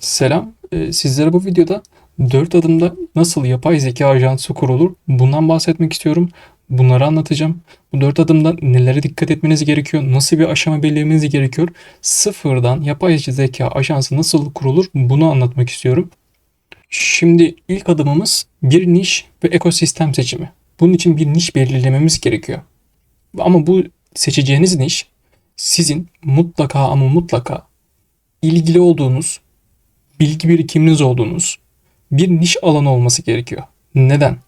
Selam. Ee, Sizlere bu videoda 4 adımda nasıl yapay zeka ajansı kurulur bundan bahsetmek istiyorum. Bunları anlatacağım. Bu 4 adımda nelere dikkat etmeniz gerekiyor? Nasıl bir aşama belirlemeniz gerekiyor? Sıfırdan yapay zeka ajansı nasıl kurulur bunu anlatmak istiyorum. Şimdi ilk adımımız bir niş ve ekosistem seçimi. Bunun için bir niş belirlememiz gerekiyor. Ama bu seçeceğiniz niş sizin mutlaka ama mutlaka ilgili olduğunuz bilgi birikiminiz olduğunuz bir niş alanı olması gerekiyor. Neden?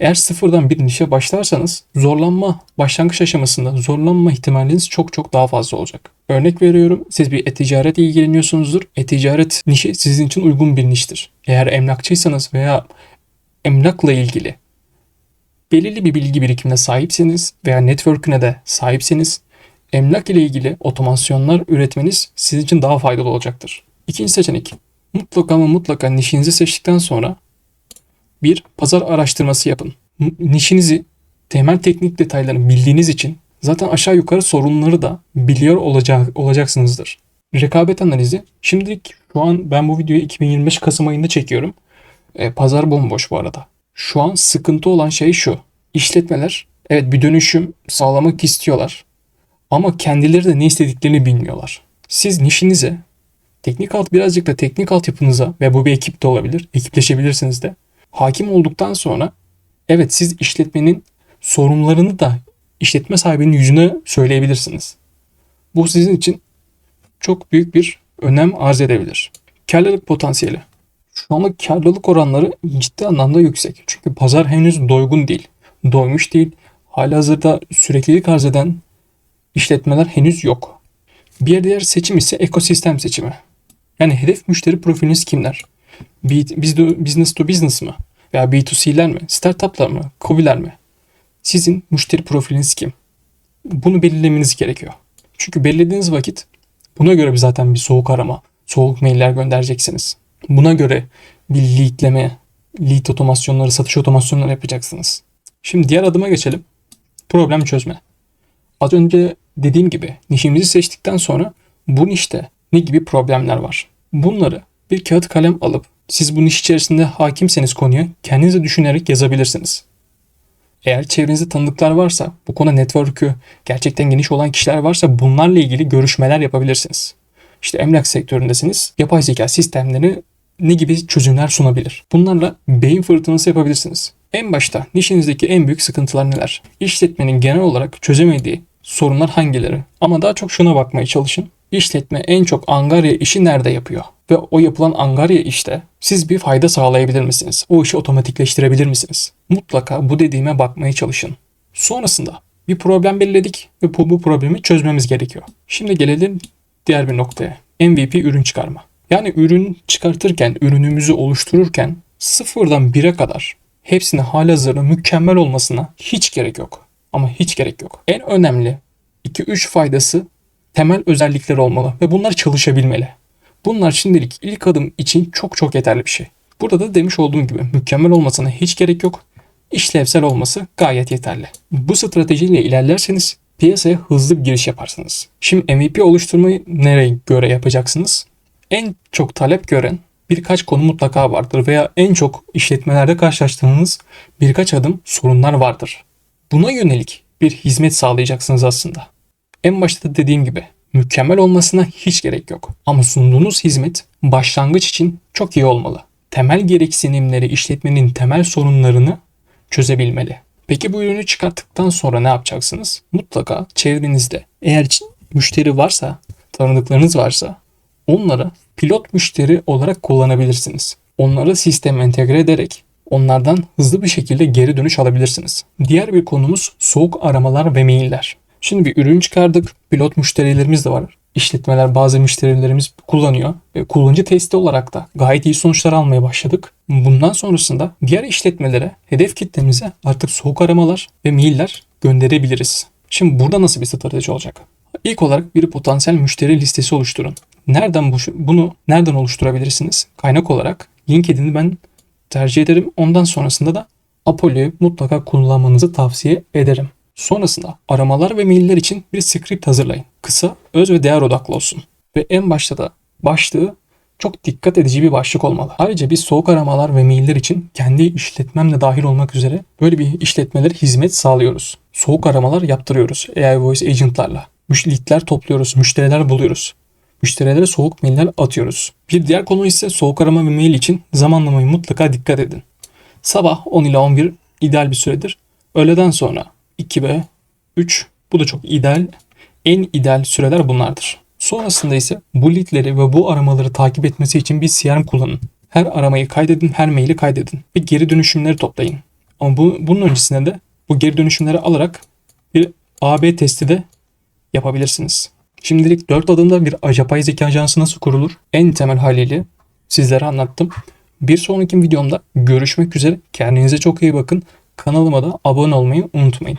Eğer sıfırdan bir nişe başlarsanız zorlanma başlangıç aşamasında zorlanma ihtimaliniz çok çok daha fazla olacak. Örnek veriyorum siz bir e-ticaret ilgileniyorsunuzdur. E-ticaret nişi sizin için uygun bir niştir. Eğer emlakçıysanız veya emlakla ilgili belirli bir bilgi birikimine sahipseniz veya network'üne de sahipseniz emlak ile ilgili otomasyonlar üretmeniz sizin için daha faydalı olacaktır. İkinci seçenek mutlaka ama mutlaka nişinizi seçtikten sonra bir pazar araştırması yapın. Nişinizi temel teknik detaylarını bildiğiniz için zaten aşağı yukarı sorunları da biliyor olacak, olacaksınızdır. Rekabet analizi. Şimdilik şu an ben bu videoyu 2025 Kasım ayında çekiyorum. E, pazar bomboş bu arada. Şu an sıkıntı olan şey şu. İşletmeler evet bir dönüşüm sağlamak istiyorlar. Ama kendileri de ne istediklerini bilmiyorlar. Siz nişinize teknik alt birazcık da teknik altyapınıza ve bu bir ekip de olabilir. Ekipleşebilirsiniz de. Hakim olduktan sonra evet siz işletmenin sorunlarını da işletme sahibinin yüzüne söyleyebilirsiniz. Bu sizin için çok büyük bir önem arz edebilir. Karlılık potansiyeli. Şu anlık karlılık oranları ciddi anlamda yüksek. Çünkü pazar henüz doygun değil. Doymuş değil. Halihazırda süreklilik arz eden işletmeler henüz yok. Bir diğer seçim ise ekosistem seçimi. Yani hedef müşteri profiliniz kimler? Business to business mı? Veya B2C'ler mi? Startuplar mı? KOBİ'ler mi? Sizin müşteri profiliniz kim? Bunu belirlemeniz gerekiyor. Çünkü belirlediğiniz vakit buna göre zaten bir soğuk arama, soğuk mailler göndereceksiniz. Buna göre bir leadleme, lead otomasyonları, satış otomasyonları yapacaksınız. Şimdi diğer adıma geçelim. Problem çözme. Az önce dediğim gibi nişimizi seçtikten sonra bu nişte ne gibi problemler var? Bunları bir kağıt kalem alıp siz bu niş içerisinde hakimseniz konuya kendinize düşünerek yazabilirsiniz. Eğer çevrenizde tanıdıklar varsa, bu konu network'ü gerçekten geniş olan kişiler varsa bunlarla ilgili görüşmeler yapabilirsiniz. İşte emlak sektöründesiniz, yapay zeka sistemleri ne gibi çözümler sunabilir? Bunlarla beyin fırtınası yapabilirsiniz. En başta nişinizdeki en büyük sıkıntılar neler? İşletmenin genel olarak çözemediği sorunlar hangileri? Ama daha çok şuna bakmaya çalışın. İşletme en çok angarya işi nerede yapıyor? Ve o yapılan angarya işte siz bir fayda sağlayabilir misiniz? O işi otomatikleştirebilir misiniz? Mutlaka bu dediğime bakmaya çalışın. Sonrasında bir problem belirledik ve bu, problemi çözmemiz gerekiyor. Şimdi gelelim diğer bir noktaya. MVP ürün çıkarma. Yani ürün çıkartırken, ürünümüzü oluştururken sıfırdan bire kadar hepsini halihazırda mükemmel olmasına hiç gerek yok. Ama hiç gerek yok. En önemli 2-3 faydası temel özellikler olmalı ve bunlar çalışabilmeli. Bunlar şimdilik ilk adım için çok çok yeterli bir şey. Burada da demiş olduğum gibi mükemmel olmasına hiç gerek yok. İşlevsel olması gayet yeterli. Bu stratejiyle ilerlerseniz piyasaya hızlı bir giriş yaparsınız. Şimdi MVP oluşturmayı nereye göre yapacaksınız? En çok talep gören birkaç konu mutlaka vardır veya en çok işletmelerde karşılaştığınız birkaç adım sorunlar vardır. Buna yönelik bir hizmet sağlayacaksınız aslında. En başta da dediğim gibi mükemmel olmasına hiç gerek yok. Ama sunduğunuz hizmet başlangıç için çok iyi olmalı. Temel gereksinimleri işletmenin temel sorunlarını çözebilmeli. Peki bu ürünü çıkarttıktan sonra ne yapacaksınız? Mutlaka çevrenizde eğer müşteri varsa, tanıdıklarınız varsa onları pilot müşteri olarak kullanabilirsiniz. Onları sisteme entegre ederek onlardan hızlı bir şekilde geri dönüş alabilirsiniz. Diğer bir konumuz soğuk aramalar ve mailler. Şimdi bir ürün çıkardık. Pilot müşterilerimiz de var. İşletmeler bazı müşterilerimiz kullanıyor. Ve kullanıcı testi olarak da gayet iyi sonuçlar almaya başladık. Bundan sonrasında diğer işletmelere, hedef kitlemize artık soğuk aramalar ve mailler gönderebiliriz. Şimdi burada nasıl bir strateji olacak? İlk olarak bir potansiyel müşteri listesi oluşturun. Nereden bu, bunu nereden oluşturabilirsiniz? Kaynak olarak LinkedIn'i ben tercih ederim. Ondan sonrasında da Apollo'yu mutlaka kullanmanızı tavsiye ederim. Sonrasında aramalar ve mailler için bir script hazırlayın. Kısa, öz ve değer odaklı olsun. Ve en başta da başlığı çok dikkat edici bir başlık olmalı. Ayrıca biz soğuk aramalar ve mailler için kendi işletmemle dahil olmak üzere böyle bir işletmelere hizmet sağlıyoruz. Soğuk aramalar yaptırıyoruz AI Voice Agent'larla. Müşteriler topluyoruz, müşteriler buluyoruz. Müşterilere soğuk mailler atıyoruz. Bir diğer konu ise soğuk arama ve mail için zamanlamayı mutlaka dikkat edin. Sabah 10 ila 11 ideal bir süredir. Öğleden sonra 2 ve 3 bu da çok ideal. En ideal süreler bunlardır. Sonrasında ise bu leadleri ve bu aramaları takip etmesi için bir CRM kullanın. Her aramayı kaydedin, her maili kaydedin ve geri dönüşümleri toplayın. Ama bu, bunun öncesinde de bu geri dönüşümleri alarak bir AB testi de yapabilirsiniz. Şimdilik 4 adımda bir yapay zeka ajansı nasıl kurulur? En temel haliyle sizlere anlattım. Bir sonraki videomda görüşmek üzere. Kendinize çok iyi bakın. Kanalıma da abone olmayı unutmayın.